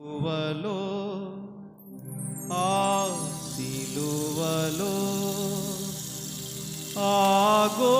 Siluvalo, ah, siluvalo, ah.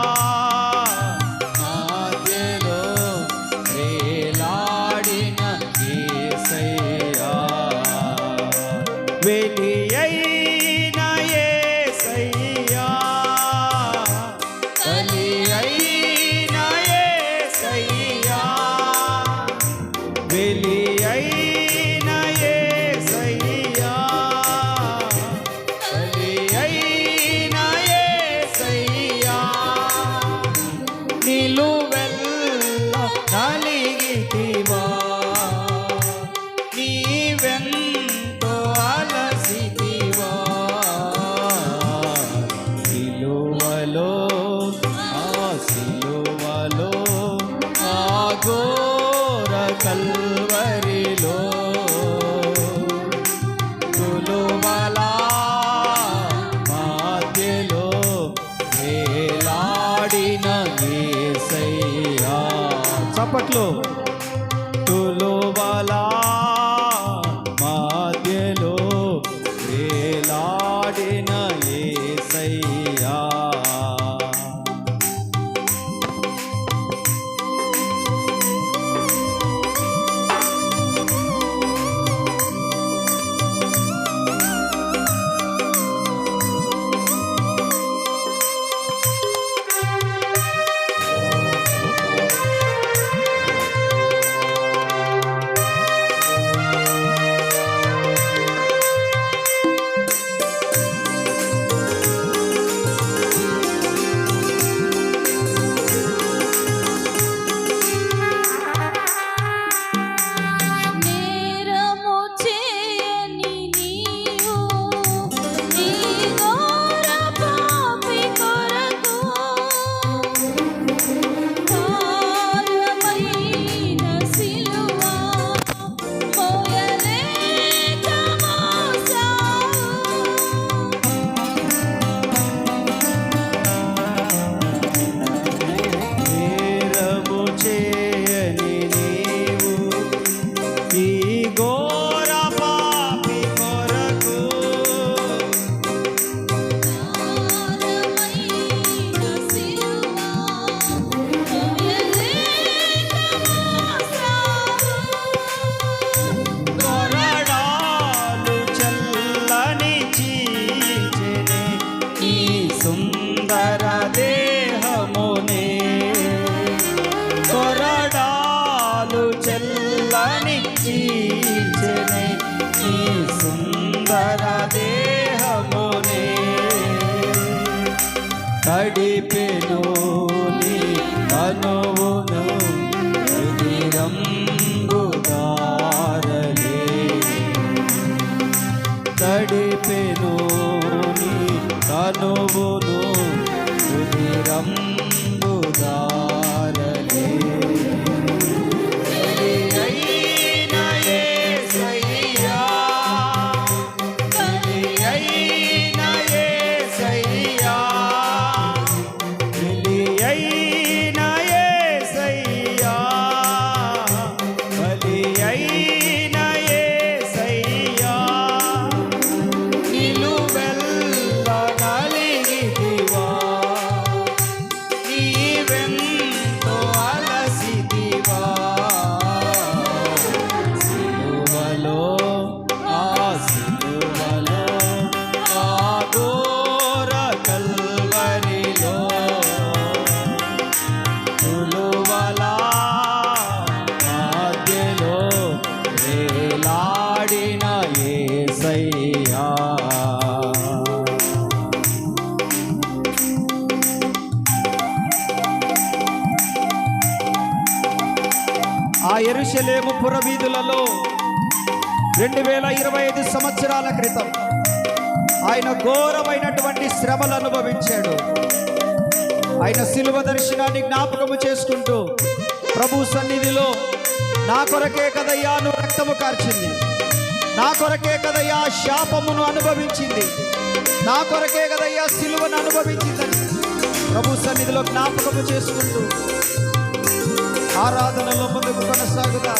ఆ ఎరుషలేము పురవీధులలో రెండు వేల ఇరవై ఐదు సంవత్సరాల క్రితం ఆయన ఘోరమైనటువంటి శ్రమలు అనుభవించాడు. ఆయన శిలువ దర్శనాన్ని జ్ఞాపకము చేసుకుంటూ ప్రభు సన్నిధిలో నా కొరకే కదయ్యా నువ్వు రక్తము కార్చింది. నా కొరకే కదయ్యా శాపమును అనుభవించింది. నా కొరకే కదయ్యా సిలువను అనుభవించిందని. ప్రభు సన్నిధిలో జ్ఞాపకము చేసుకుంటూ ఆరాధనలో ముందుకు కొనసాగుదా.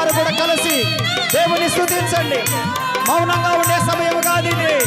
వారు కూడా కలిసి దేవుని స్థుతించండి. మౌనంగా ఉండే సమయం కాదు ఇది.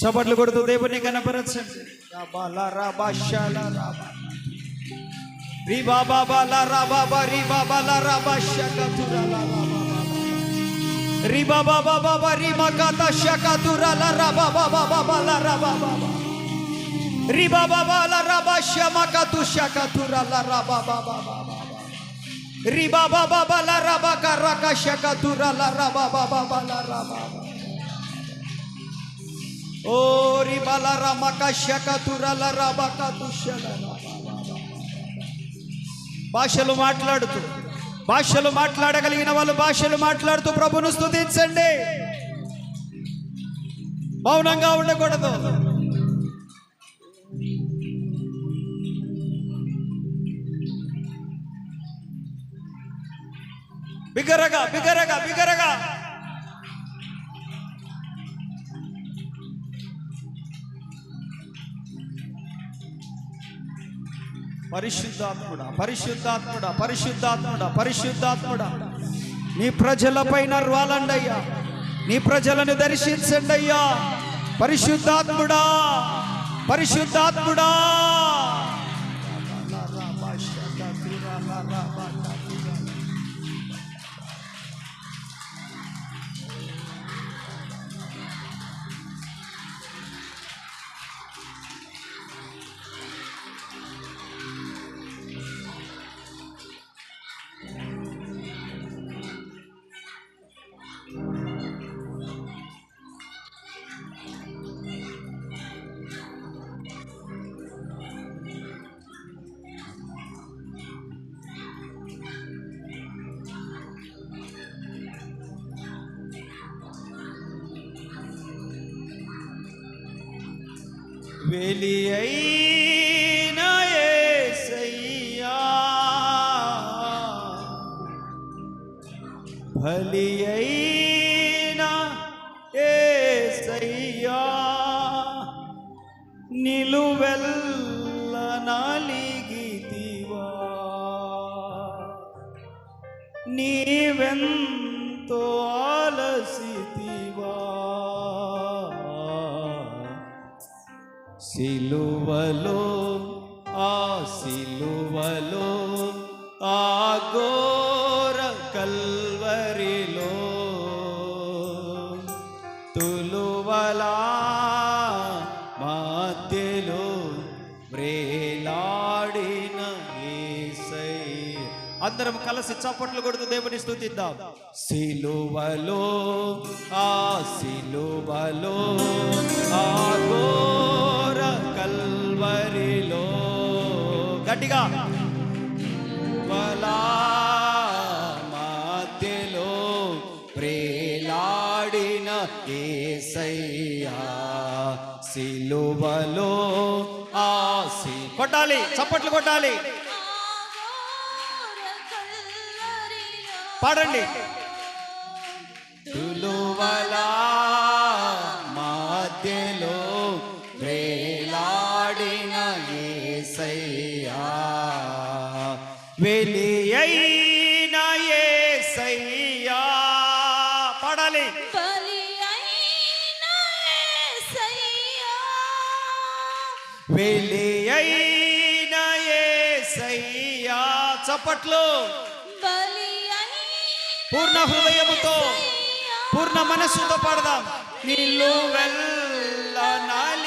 చప్పట్లు కొడుతూ దేవుని కనపరచండి. రి బాబా బాల రి బాబా రాబా షకతురా ల రాబా రి బాబా బాబా బా రి మకత షకతురా ల రాబా బాబా బాబా ల రాబా బాబా రి బాబా బాల రాబా షమకతు షకతురా ల బాబా బాబా రి బాబా బాబా ఓ రి రమక షకతురా ల రాబా భాషలు మాట్లాడుతూ భాషలు మాట్లాడగలిగిన వాళ్ళు భాషలు మాట్లాడుతూ ప్రభును స్థుతించండి మౌనంగా ఉండకూడదు. బిగరగా బిగరగా బిగరగా. పరిశుద్ధాత్ముడ పరిశుద్ధాత్ముడ పరిశుద్ధాత్ముడ పరిశుద్ధాత్ముడ. నీ ప్రజలపైన రాలండయ్యా. నీ ప్రజలను దర్శించండి అయ్యా పరిశుద్ధాత్ముడా పరిశుద్ధాత్ముడా. వెలి యేసయ్యా బలి యేసయ్యా నిలువెల్ల నాలిగితివా. ఆగోర కల్వరిలో తులువలా మధ్యలో వ్రేలాడిన యేసయ్య అందరం కలిసి చప్పట్లు కొడుతూ దేవుని స్థుతిద్దాం. సిలువలో ఆ సిలువలో ఆ కల్వరిలో. గట్టిగా ఏసయ్యా సిలువలో ఆ సి కొట్టాలి చప్పట్లు కొట్టాలి. పాడండి. తులువలా మధ్యలో రే చప్పట్లు. పూర్ణ హృదయముతో పూర్ణ మనస్సుతో పాడదాం. నీళ్ళు వెళ్ళ నాలిగితివా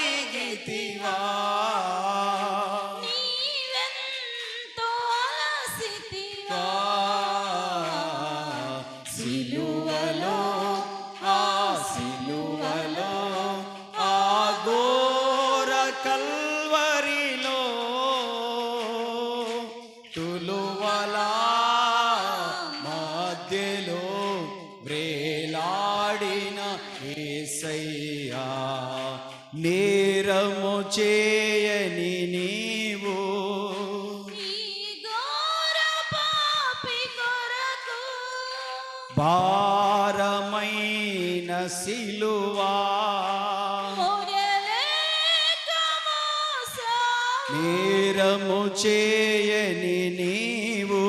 ఏసయ్యా నేరము చేయని నీవు. భారమైన సిలువా. నేరము చేయని నీవు.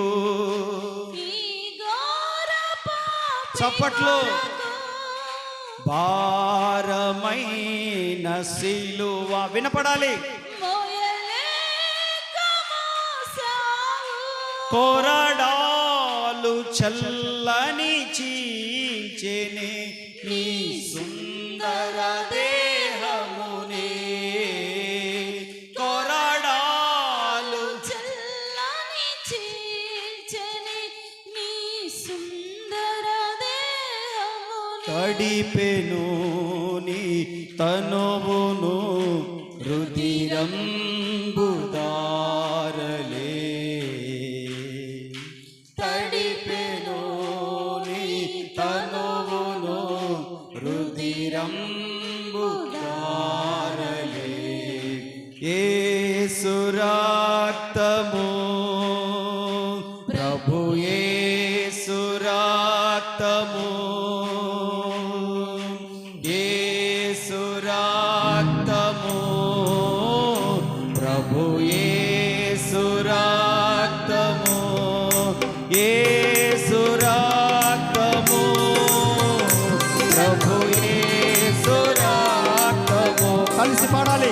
చప్పట్లు. సిలువ వినపడాలి. కోరడాలు చల్లని చీల్చెనే నీ సుందర దేహమునే. కోరడాలు చల్లని చీల్చని నీ సుందర దేహమును. తడిపెను నీ Hariam కలిసి పాడాలి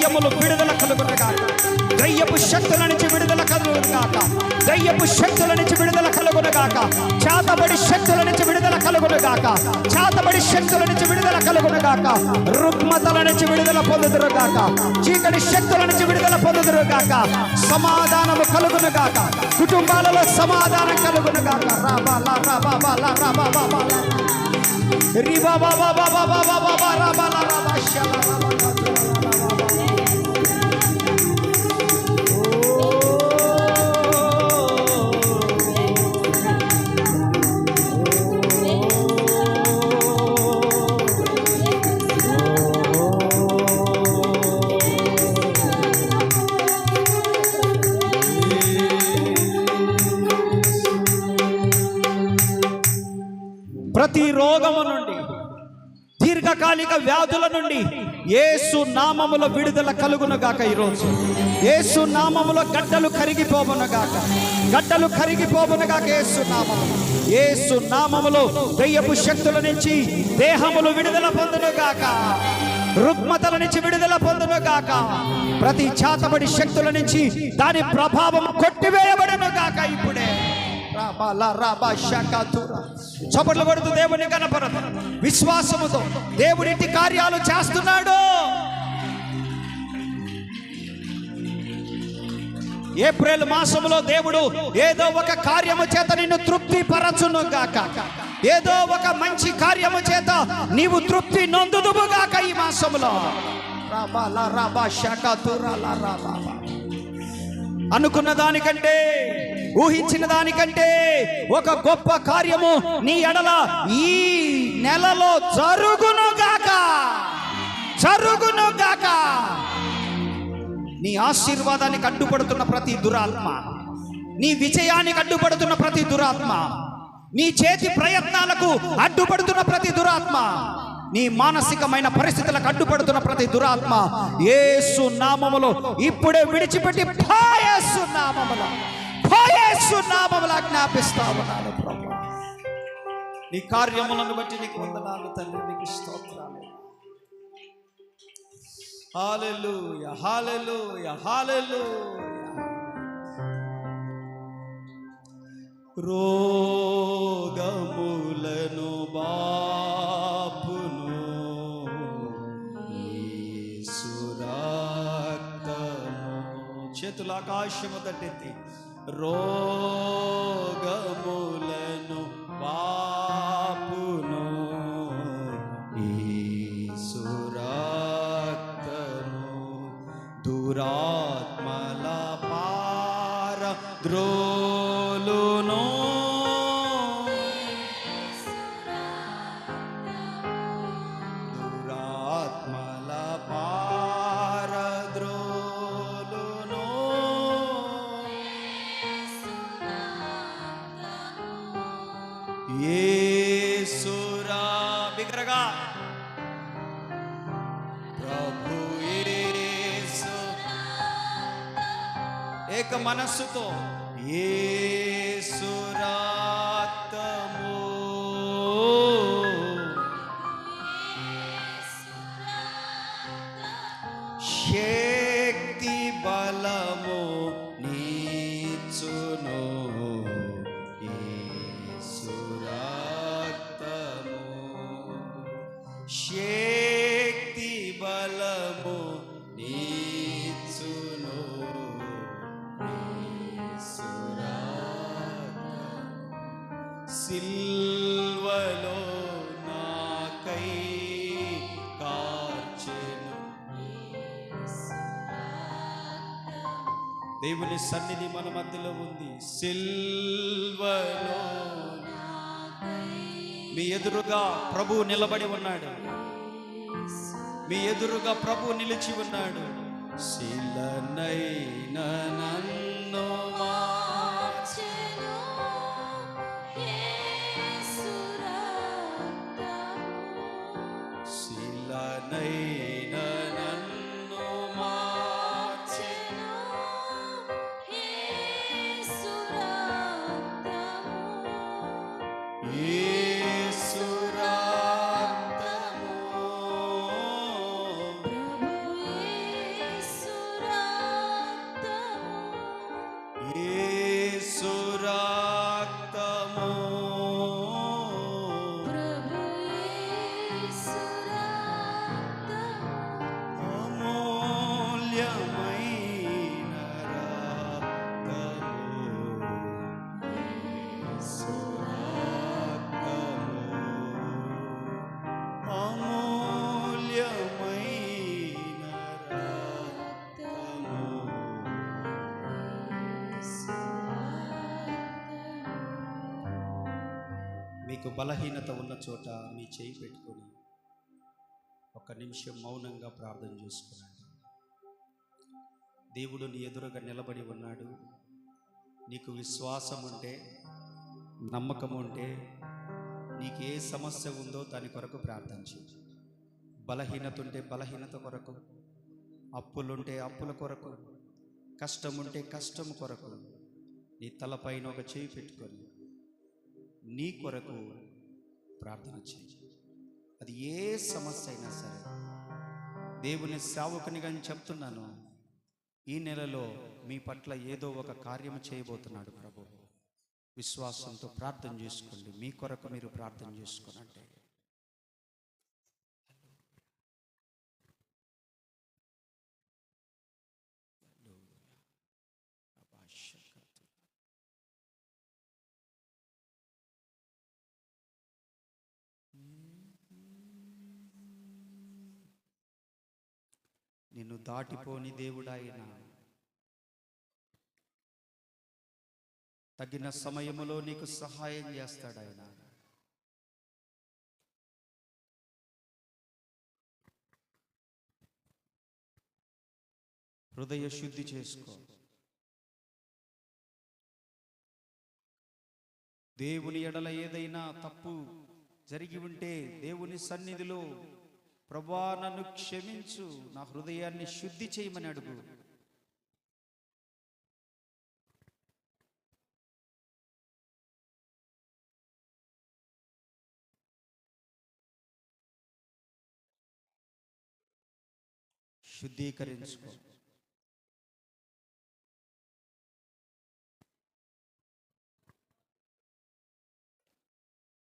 దయ్యములు విడుదల కలుగునుగాక దయ్యపు శక్తుల నుంచి విడుదల కలుగునుగాక దయ్యపు శక్తుల నుంచి విడుదల కలుగునుగాక చాతబడి శక్తుల నుంచి విడుదల కలుగునుగాక చాతబడి శక్తుల నుంచి విడుదల కలుగునుగాక రుగ్మతల నుంచి విడుదల పొందుదురుగాక చీకటి శక్తుల నుంచి విడుదల పొందుదురుగాక సమాధానము కలుగునుగాక కుటుంబాలలో సమాధానం కలుగునుగాక రాబాల రాబాల రాబాల రిబా బాబా బాబా బాబా బాబా రాబాల రాబా శల రాబా ఏసు నామములో విడుదల కలుగును గాక ఈరోజు. ఏసు నామములో గడ్డలు కరిగిపోవును గాక. గడ్డలు కరిగిపోవును గాక ఏసు నామము. ఏసు నామములో దెయ్యపు శక్తుల నుంచి దేహములు విడుదల పొందును గాక. రుగ్మతల నుంచి విడుదల పొందును గాక. ప్రతి చాతబడి శక్తుల నుంచి దాని ప్రభావం కొట్టివేయబడును గాక ఇప్పుడే. రాబాల రాబా శకతుర. చప్పట్లు కొడుతూ దేవుని కనపడదు. విశ్వాసముతో దేవుడింటి కార్యాలు చేస్తున్నాడు. ఏప్రిల్ మాసంలో దేవుడు ఏదో ఒక కార్యము చేత నిన్ను తృప్తి పరచును గాక. ఏదో ఒక మంచి కార్యము చేత నీవు తృప్తి నొందుదువుగాక ఈ మాసంలో రాబాల రాబా శాఖ తురాల రాబా అనుకున్న దానికంటే ఊహించిన దానికంటే ఒక గొప్ప కార్యము నీ ఎడల ఈ నెలలో జరుగును గాక జరుగును గాక నీ ఆశీర్వాదానికి అడ్డుపడుతున్న ప్రతి దురాత్మ నీ విజయానికి అడ్డుపడుతున్న ప్రతి దురాత్మ నీ చేతి ప్రయత్నాలకు అడ్డుపడుతున్న ప్రతి దురాత్మ నీ మానసికమైన పరిస్థితులకు అడ్డుపడుతున్న ప్రతి దురాత్మ ఏసు నామములో ఇప్పుడే విడిచిపెట్టి నామములో. నామములో జ్ఞాపిస్తా ఉన్నాను ప్రభు. నీ కార్యములను బట్టి నీకు వందనాలు తండ్రి నీకు స్తోత్రాలు. హాలెలు హాలెలు హాలెలు రోగములను బాపును యేసురక్తము చేతుల ఆకాశము తట్టెత్తి రోగములను బాపును ఏక మనస్సుతో యేసురాత్తము దేవుని సన్నిధి మన మధ్యలో ఉంది. సిల్వలో మీ ఎదురుగా ప్రభు నిలబడి ఉన్నాడు. మీ ఎదురుగా ప్రభు నిలిచి ఉన్నాడు. శిలనైన నన్నో మీకు బలహీనత ఉన్న చోట మీ చేయి పెట్టుకొని ఒక నిమిషం మౌనంగా ప్రార్థన చేసుకున్నాడు దేవుడు నీ ఎదురుగా నిలబడి ఉన్నాడు. నీకు విశ్వాసం ఉంటే నమ్మకం ఉంటే నీకు ఏ సమస్య ఉందో దాని కొరకు ప్రార్థన చేయి. బలహీనత ఉంటే బలహీనత కొరకు అప్పులుంటే అప్పుల కొరకు కష్టం ఉంటే కష్టం కొరకు నీ తలపైన ఒక చేయి పెట్టుకొని నీ కొరకు ప్రార్థన చేయి. అది ఏ సమస్య అయినా సరే. దేవుని సేవకునిగా అని చెప్తున్నాను ఈ నెలలో మీ పట్ల ఏదో ఒక కార్యం చేయబోతున్నాడు ప్రభు. విశ్వాసంతో ప్రార్థన చేసుకోండి. మీ కొరకు మీరు ప్రార్థన చేసుకోనంటే నిన్ను దాటిపోని దేవుడాయన. తగిన సమయములో నీకు సహాయం చేస్తాడు ఆయన హృదయ శుద్ధి చేసుకో. దేవుని ఎడల ఏదైనా తప్పు జరిగి ఉంటే దేవుని సన్నిధిలో ప్రభా నన్ను క్షమించు. నా హృదయాన్ని శుద్ధి చేయమని అడుగు. శుద్ధీకరించుకో.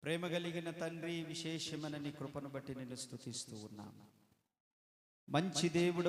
ప్రేమ కలిగిన తండ్రి విశేషమైన నీ కృపను బట్టి నేను స్థుతిస్తూ ఉన్నాను మంచి దేవుడు